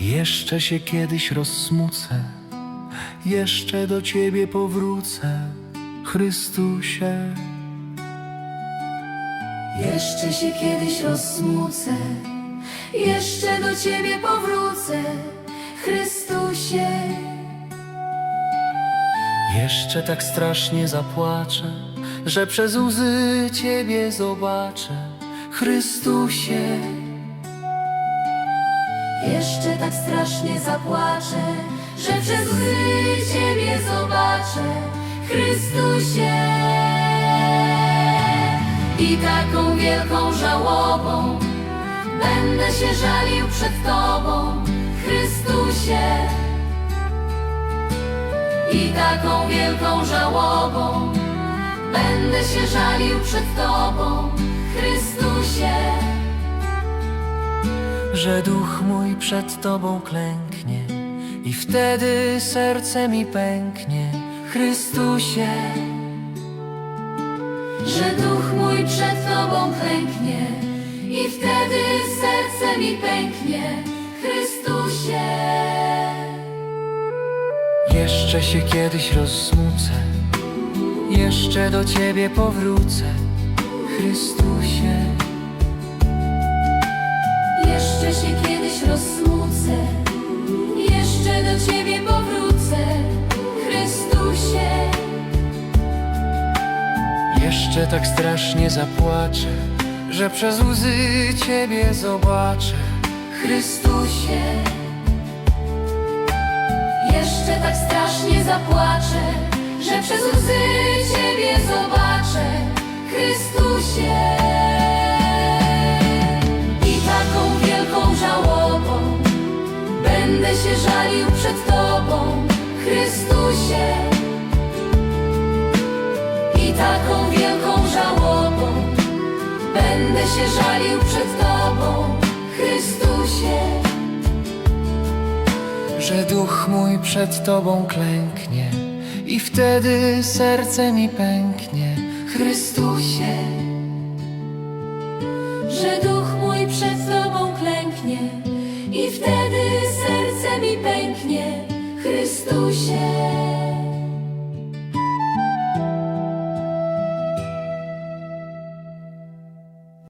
Jeszcze się kiedyś rozsmucę, jeszcze do Ciebie powrócę, Chrystusie. Jeszcze się kiedyś rozsmucę, jeszcze do Ciebie powrócę, Chrystusie. Jeszcze tak strasznie zapłaczę, że przez łzy Ciebie zobaczę, Chrystusie. Jeszcze tak strasznie zapłaczę, że przez łzy Ciebie zobaczę, Chrystusie. I taką wielką żałobą będę się żalił przed Tobą, Chrystusie. I taką wielką żałobą będę się żalił przed Tobą, że duch mój przed Tobą klęknie i wtedy serce mi pęknie, Chrystusie. że duch mój przed Tobą klęknie i wtedy serce mi pęknie, Chrystusie. Jeszcze się kiedyś rozsmucę, jeszcze do Ciebie powrócę, Chrystusie. Się kiedyś rozsmucę, jeszcze do Ciebie powrócę, Chrystusie. Jeszcze tak strasznie zapłaczę, że przez łzy Ciebie zobaczę, Chrystusie. Jeszcze tak strasznie zapłaczę, że przez łzy Ciebie zobaczę, Chrystusie. Żalił przed Tobą, Chrystusie. I taką wielką żałobą będę się żalił przed Tobą, Chrystusie. że duch mój przed Tobą klęknie i wtedy serce mi pęknie, Chrystusie, że duch mój przed Tobą klęknie i wtedy Chrystusie.